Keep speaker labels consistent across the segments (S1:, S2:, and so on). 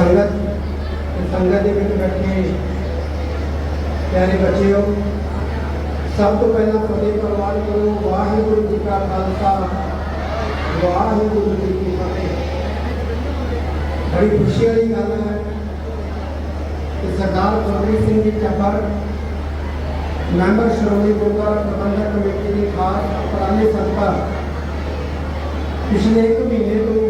S1: سنگت سنگت ہی میں بیٹھے پیارے بچے ہو سب تو پہلا فتح پروان کرو واہ جی کا خالصہ واہ جی کی فتح بڑی خوشی والی گل ہے کہ سردار فکری سنگھ جی ٹبر ممبر شرومنی گرودوارا پربندھک کمیٹی کی خاص پرانے سب پچھلے ایک مہینے کو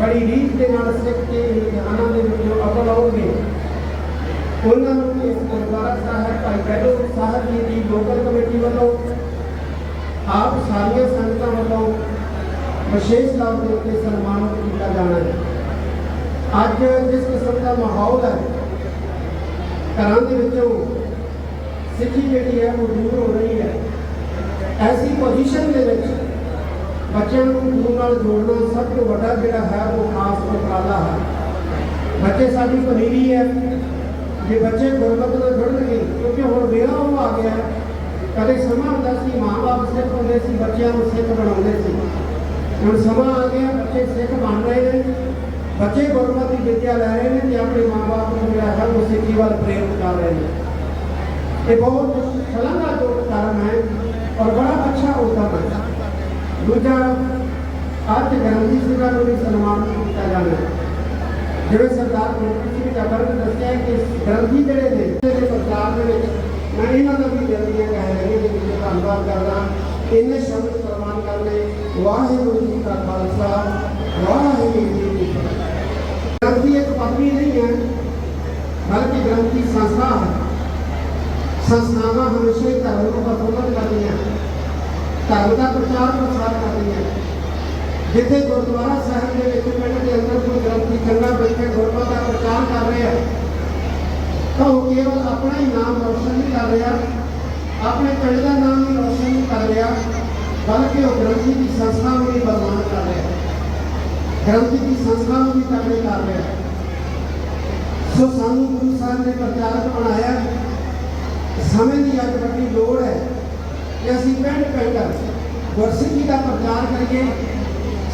S1: ਬੜੀ ਰੀਤ ਦੇ ਨਾਲ ਸਿੱਖ ਕੇ ਇਮਤਿਹਾਨਾਂ ਦੇ ਵਿੱਚੋਂ ਅਵਲ ਆਉਣਗੇ ਉਹਨਾਂ ਨੂੰ ਇਸ ਗੁਰਦੁਆਰਾ ਸਾਹਿਬ ਭਾਈ ਬੈਦੋ ਸਾਹਿਬ ਜੀ ਦੀ ਲੋਕਲ ਕਮੇਟੀ ਵੱਲੋਂ ਆਪ ਸਾਰੀਆਂ ਸੰਗਤਾਂ ਵੱਲੋਂ ਵਿਸ਼ੇਸ਼ ਤੌਰ ਦੇ ਉੱਤੇ ਸਨਮਾਨਿਤ ਕੀਤਾ ਜਾਣਾ ਹੈ। ਅੱਜ ਜਿਸ ਕਿਸਮ ਦਾ ਮਾਹੌਲ ਹੈ, ਘਰਾਂ ਦੇ ਵਿੱਚੋਂ ਸਿੱਖੀ ਜਿਹੜੀ ਹੈ ਉਹ ਦੂਰ ਹੋ ਰਹੀ ਹੈ। ਐਸੀ ਪੋਜੀਸ਼ਨ ਦੇ ਵਿੱਚ ਬੱਚਿਆਂ ਨੂੰ ਗੁਰੂ ਨਾਲ ਜੋੜਨਾ ਸਭ ਤੋਂ ਵੱਡਾ ਜਿਹੜਾ ਹੈ ਉਹ ਖਾਸ ਉਪਰਾਲਾ ਹੈ। ਬੱਚੇ ਸਾਡੀ ਪਨੀਰੀ ਹੈ। ਜੇ ਬੱਚੇ ਗੁਰਮਤਿ ਨਾਲ ਜੁੜਨਗੇ, ਕਿਉਂਕਿ ਹੁਣ ਵੇਲਾ ਉਹ ਆ ਗਿਆ ਕਦੇ ਸਮਾਂ ਹੁੰਦਾ ਸੀ, ਮਾਂ-ਬਾਪ ਸਿੱਖ ਹੁੰਦੇ ਸੀ, ਬੱਚਿਆਂ ਨੂੰ ਸਿੱਖ ਬਣਾਉਂਦੇ ਸੀ। ਹੁਣ ਸਮਾਂ ਆ ਗਿਆ, ਬੱਚੇ ਸਿੱਖ ਬਣ ਰਹੇ ਨੇ। ਬੱਚੇ ਗੁਰਮਤਿ ਦੀ ਵਿੱਦਿਆ ਲੈ ਰਹੇ ਨੇ ਤੇ ਆਪਣੇ ਮਾਂ-ਬਾਪ ਨੂੰ ਜਿਹੜਾ ਹੈ, ਉਹ ਸਿੱਖੀ ਵੱਲ ਪ੍ਰੇਰਿਤ ਕਰ ਰਹੇ ਨੇ। ਇਹ ਬਹੁਤ ਸ਼ਲਾਘਾ ਜੋ ਕਾਰਨ ਹੈ ਔਰ ਬੜਾ ਦੂਜਾ ਅੱਜ ਗਾਂਧੀ ਸਿੰਘਾਂ ਨੂੰ ਵੀ ਸਨਮਾਨਿਤ ਕੀਤਾ ਜਾਣਾ ਹੈ ਜਿਵੇਂ ਸਰਦਾਰ ਗੁਰਪ੍ਰੀਤ ਸਿੰਘ ਜਾਬਰ ਨੇ ਦੱਸਿਆ ਹੈ ਕਿ ਗ੍ਰੰਥੀ ਜਿਹੜੇ ਨੇ ਦੇ ਪ੍ਰਚਾਰ ਦੇ ਵਿੱਚ ਮੈਂ ਇਹਨਾਂ ਦਾ ਵੀ ਦਿਲ ਦੀਆਂ ਕਹਿ ਰਹੀ ਦੇ ਵਿੱਚ ਧੰਨਵਾਦ ਕਰਦਾ ਇੰਨੇ ਸ਼ਬਦ ਪ੍ਰਮਾਨ ਕਰਨੇ ਵਾਹਿਗੁਰੂ ਜੀ ਕਾ ਖਾਲਸਾ ਵਾਹਿਗੁਰੂ ਜੀ ਕੀ ਫਤਿਹ ਗ੍ਰੰਥੀ ਇੱਕ ਪਦਵੀ ਨਹੀਂ ਹੈ ਬਲਕਿ ਗ੍ਰੰਥੀ ਸੰਸਥਾ ਹੈ ਸੰਸਥਾਵਾਂ ਹਮੇਸ਼ਾ ਹੀ ਧਰਮ ਨੂੰ ਪ੍ਰਫੁੱਲਤ ਕਰਦੀਆਂ ਧਰਮ ਦਾ ਪ੍ਰਚਾਰ ਪ੍ਰਸਾਰ ਕਰ ਰਹੀ ਹੈ ਜਿੱਥੇ ਗੁਰਦੁਆਰਾ ਸਾਹਿਬ ਦੇ ਵਿੱਚ ਪਿੰਡ ਦੇ ਅੰਦਰ ਕੋਈ ਗ੍ਰੰਥੀ ਚੰਗਾ ਬੈਠੇ ਗੁਰਮਤਿ ਦਾ ਪ੍ਰਚਾਰ ਕਰ ਰਿਹਾ ਤਾਂ ਉਹ ਕੇਵਲ ਆਪਣਾ ਹੀ ਨਾਮ ਰੋਸ਼ਨ ਨਹੀਂ ਕਰ ਰਿਹਾ, ਆਪਣੇ ਪਿੰਡ ਦਾ ਨਾਮ ਹੀ ਰੋਸ਼ਨ ਨਹੀਂ ਕਰ ਰਿਹਾ, ਬਲਕਿ ਉਹ ਗ੍ਰੰਥੀ ਦੀ ਸੰਸਥਾ ਨੂੰ ਵੀ ਬਦਨਾਮ ਕਰ ਰਿਹਾ। ਗ੍ਰੰਥੀ ਦੀ ਸੰਸਥਾ ਨੂੰ ਵੀ ਤਕੜੇ ਕਰ ਰਿਹਾ। ਸੋ ਸਾਨੂੰ ਗੁਰੂ ਸਾਹਿਬ ਨੇ ਪ੍ਰਚਾਰਕ ਬਣਾਇਆ। ਸਮੇਂ ਦੀ ਅੱਜ ਵੱਡੀ ਲੋੜ ਹੈ। ਕਿ ਅਸੀਂ ਪਿੰਡ ਪਿੰਡ ਗੁਰਸਿੱਖੀ ਦਾ ਪ੍ਰਚਾਰ ਕਰੀਏ,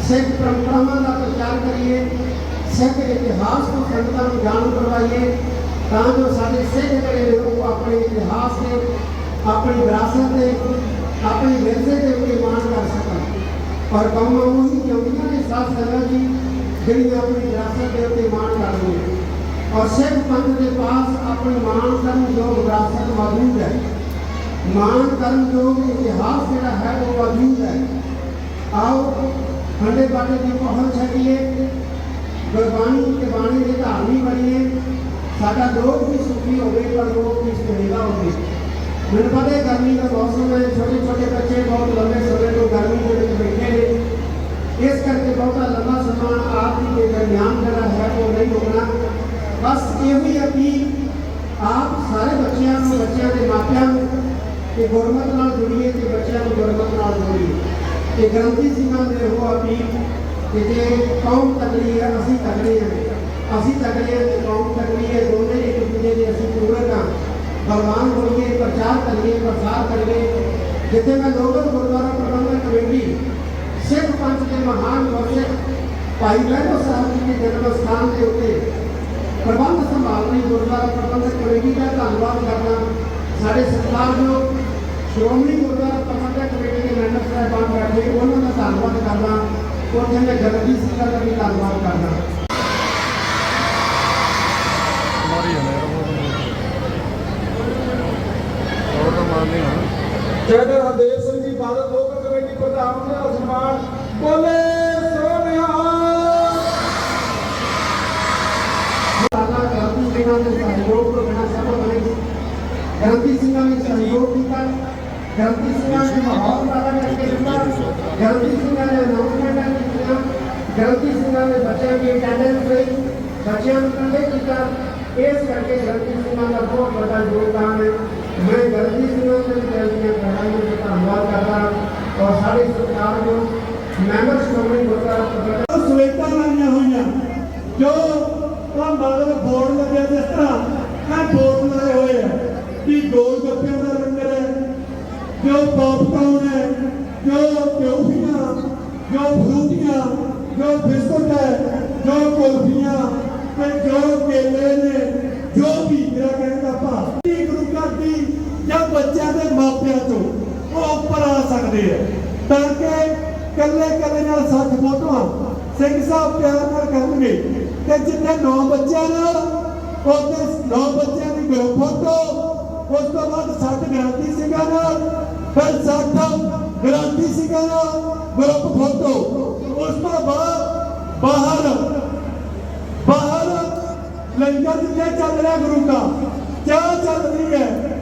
S1: ਸਿੱਖ ਪਰੰਪਰਾਵਾਂ ਦਾ ਪ੍ਰਚਾਰ ਕਰੀਏ, ਸਿੱਖ ਇਤਿਹਾਸ ਨੂੰ ਸੰਗਤਾਂ ਨੂੰ ਜਾਣੂ ਕਰਵਾਈਏ, ਤਾਂ ਜੋ ਸਾਡੇ ਸਿੱਖ ਜਿਹੜੇ ਨੇ ਉਹ ਆਪਣੇ ਇਤਿਹਾਸ ਤੇ, ਆਪਣੀ ਵਿਰਾਸਤ ਤੇ, ਆਪਣੀ ਵਿਰਸੇ ਦੇ ਉੱਤੇ ਮਾਣ ਕਰ ਸਕਣ। ਔਰ ਕੌਮਾਂ ਉਹ ਹੀ ਚਾਹੁੰਦੀਆਂ ਨੇ ਸਾਥ ਸੰਗਤ ਜੀ ਜਿਹੜੀਆਂ ਆਪਣੀ ਵਿਰਾਸਤ ਦੇ ਉੱਤੇ ਮਾਣ ਕਰਦੀਆਂ ਔਰ ਸਿੱਖ ਪੰਥ ਦੇ ਪਾਸ ਆਪਣੀ ਮਾਣ ਕਰਨ ਯੋਗ ਵਿਰਾਸਤ ਮੌਜੂਦ ਹੈ। ਮਾਣ ਕਰਨ ਯੋਗ ਇਤਿਹਾਸ ਜਿਹੜਾ ਹੈ ਉਹ ਮੌਜੂਦ ਹੈ ਆਓ ਖੰਡੇ ਬਾਟੇ ਦੀ ਪਹੁੰਚ ਛਕੀਏ ਗੁਰਬਾਣੀ ਤੇ ਬਾਣੀ ਦੇ ਧਾਰਨੀ ਬਣੀਏ ਸਾਡਾ ਲੋਕ ਵੀ ਸੁਖੀ ਹੋਵੇ ਪਰ ਲੋਕ ਵੀ ਸੁਹੇਲਾ ਹੋਵੇ ਮੈਨੂੰ ਪਤਾ ਹੈ ਗਰਮੀ ਦਾ ਮੌਸਮ ਹੈ ਛੋਟੇ ਛੋਟੇ ਬੱਚੇ ਬਹੁਤ ਲੰਬੇ ਸਮੇਂ ਤੋਂ ਗਰਮੀ ਦੇ ਵਿੱਚ ਬੈਠੇ ਨੇ ਇਸ ਕਰਕੇ ਬਹੁਤਾ ਲੰਬਾ ਸਮਾਂ ਆਪ ਜੀ ਦੇ ਦਰਮਿਆਨ ਜਿਹੜਾ ਹੈ ਉਹ ਨਹੀਂ ਰੁਕਣਾ ਬਸ ਇਹੋ ਹੀ ਅਪੀਲ ਗੁਰਮਤ ਨਾਲ ਜੁੜੀਏ ਤੇ ਬੱਚਿਆਂ ਨੂੰ ਗੁਰਮਤ ਨਾਲ ਜੋੜੀਏ। ਤੇ ਗ੍ਰੰਥੀ ਸਿੰਘਾਂ ਦੇ ਉਹ ਅਪੀਲ ਕਿ ਜੇ ਕੌਮ ਤਕੜੀ ਹੈ, ਅਸੀਂ ਤਕੜੇ ਹਾਂ। ਅਸੀਂ ਤਕੜੇ ਹਾਂ ਤੇ ਕੌਮ ਤਕੜੀ ਹੈ, ਦੋਨੇ ਇੱਕ ਦੂਜੇ ਦੇ ਅਸੀਂ ਪੂਰਕ ਹਾਂ। ਬਲਵਾਨ ਹੋਈਏ ਪ੍ਰਚਾਰ ਕਰੀਏ, ਪ੍ਰਸਾਰ ਕਰੀਏ। ਜਿੱਥੇ ਮੈਂ ਲੋਕਲ ਗੁਰਦੁਆਰਾ ਪ੍ਰਬੰਧਕ ਕਮੇਟੀ, ਸਿੱਖ ਪੰਥ ਦੇ ਮਹਾਨ ਗੁਰਸਿੱਖ ਭਾਈ ਬਹਿਰੋ ਸਾਹਿਬ ਜੀ ਦੇ ਜਨਮ ਸਥਾਨ ਦੇ ਉੱਤੇ ਪ੍ਰਬੰਧ ਸੰਭਾਲ ਸੰਭਾਲਣੀ ਗੁਰਦੁਆਰਾ ਪ੍ਰਬੰਧਕ ਕਮੇਟੀ ਦਾ ਧੰਨਵਾਦ ਕਰਨਾ ਸਾਡੇ ਸਰਕਾਰ ਸਤਿਕਾਰਯੋਗ ਸ਼੍ਰੋਮਣੀ ਗੁਰਦੁਆਰਾ ਪ੍ਰਬੰਧਕ ਕਮੇਟੀ ਦੇ ਮੈਂਬਰ ਸਾਹਿਬਾਨ ਬੈਠੇ ਉਹਨਾਂ ਦਾ ਧੰਨਵਾਦ ਕਰਨਾ ਉੱਥੇ ਮੈਂ ਜਗਦੀ ਸਿੰਘਾਂ ਦਾ ਵੀ ਧੰਨਵਾਦ ਕਰਨਾ
S2: ਮਾਰੀ ਜਾਣਾ ਯਾਰ ਉਹ ਤਾਂ ਮਾਰਨੀ ਆ
S3: ਜੈਦਰ ਹਰਦੇਵ ਸਿੰਘ ਜੀ ਬਾਦਲ ਲੋਕਲ ਕਮੇਟੀ ਪ੍ਰਧਾਨ ਦਾ ਸਨਮਾਨ ਬੋਲੇ ਸੋਨਿਆ
S1: ਸਾਡਾ ਗ੍ਰੰਥੀ ਸਿੰਘਾਂ ਦੇ ਸਹਿਯੋਗ ਤੋਂ ਬਿਨਾਂ ਸਫਲ ਬਣੇ ਗ੍ਰੰਥੀ ਸਿੰਘਾਂ ਨੇ ਸਹਿਯੋਗ ਕੀਤਾ گردیشنا نے ماحول پیدا کر کے دیا گردی سنگھا نے اناؤنسمنٹ کیا گردی سنگھا نے بچوں کی اٹینڈنس لئی بچوں کو لے کر اس کر
S3: کے گردی سنگھا کا بہت بڑا یوگدان ہے میں گردی سنگھا سے گردیاں کرائیوں کا دھنیہ کرتا ہوں اور ساری سرکار کو محنت شامل ہوتا ہے سویتا نے ہوئی جو ہم بغیر بورڈ ਤੇ ਨੇ ਜੋ ਵੀ ਮੇਰਾ ਕਹਿਣ ਦਾ ਭਾਵ ਕੀ ਗੁਰੂ ਘਰ ਦੀ ਜਾਂ ਬੱਚਿਆਂ ਦੇ ਮਾਪਿਆਂ ਤੋਂ ਉਹ ਉੱਪਰ ਆ ਸਕਦੇ ਆ ਤਾਂ ਕਿ ਕੱਲੇ ਕੱਲੇ ਨਾਲ ਸੱਤ ਫੋਟੋਆਂ ਸਿੰਘ ਸਾਹਿਬ ਪਿਆਰ ਨਾਲ ਕਰਨਗੇ ਤੇ ਜਿੱਥੇ ਨੌ ਬੱਚਿਆਂ ਨਾਲ ਉੱਥੇ ਨੌ ਬੱਚਿਆਂ ਦੀ ਗਰੁੱਪ ਫੋਟੋ ਉਸ ਤੋਂ ਬਾਅਦ ਸੱਤ ਗ੍ਰਾਂਤੀ ਸਿੰਘਾਂ ਨਾਲ ਫਿਰ ਸੱਤ ਗ੍ਰਾਂਤੀ ਸਿੰਘਾਂ ਨਾਲ ਗਰੁੱਪ ਫੋਟੋ ਉਸ ਤੋਂ ਬਾਅਦ ਬਾਹਰ लंका में क्या चल रहा है गुरु का क्या चल रही है